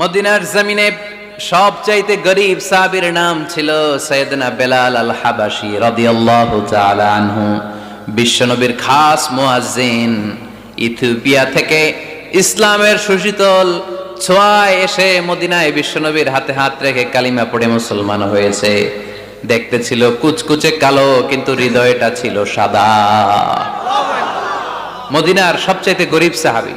মদিনার জমিনে সবচাইতে গরিব সাহাবীর নাম ছিল সৈয়দনা বেলাল আল হাবাসি রাদিয়াল্লাহু আনহু। বিশ্বনবীর খাস মুয়াজ্জিন ইথিওপিয়া থেকে ইসলামের সুশীতল ছোঁয়ায় এসে মদিনায় বিশ্বনবীর হাতে হাত রেখে কালিমা পড়ে মুসলমান হয়েছে। দেখতে ছিল কুচকুচে কালো, কিন্তু হৃদয়টা ছিল সাদা। মদিনার সবচাইতে গরিব সাহাবী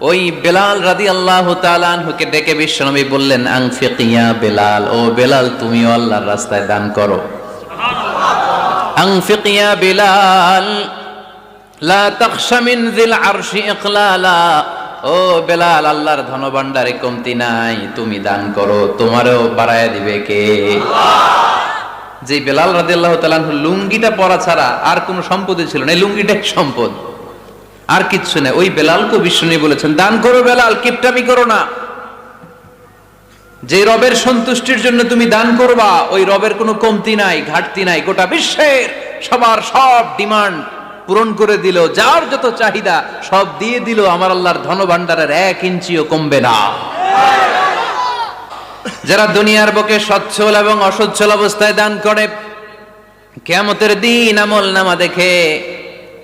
ওই বেলাল রাদি আল্লাহ তালানহুকে ডেকে বিশ্বনবী বললেন আংফিকিয়া বেলাল ও বেলাল তুমিও আল্লাহর রাস্তায় দান করো। আংফিকিয়া বেলাল লা তাখশা মিন যিল আরশি ইকলালা। ও বেলাল আল্লাহর ধনভাণ্ডারে কমতি নাই তুমি দান করো তোমারও বাড়ায় দিবে কে? যে বেলাল রাদিয়াল্লাহু তাআলাহু লুঙ্গিটা পরা ছাড়া আর কোনো সম্পদই ছিল না এই লুঙ্গিটাই সম্পদ। আর কিচ্ছু নেই। ওই বেলালকে বিষ্ণু বলেছেন, দান করো বেলাল, কিপটামি করো না। যে রবের সন্তুষ্টির জন্য তুমি দান করবা, ওই রবের কোনো কমতি নাই, ঘাটতি নাই। গোটা বিশ্বের সবার সব ডিমান্ড পূরণ করে দিল। যার যত চাহিদা, সব দিয়ে দিল। আমার আল্লাহর ধনভাণ্ডারের এক ইঞ্চিও কমবে না। যারা দুনিয়ার বুকে সচ্ছল এবং অসচ্ছল অবস্থায় দান করে কেমতের দিন আমল নামা দেখে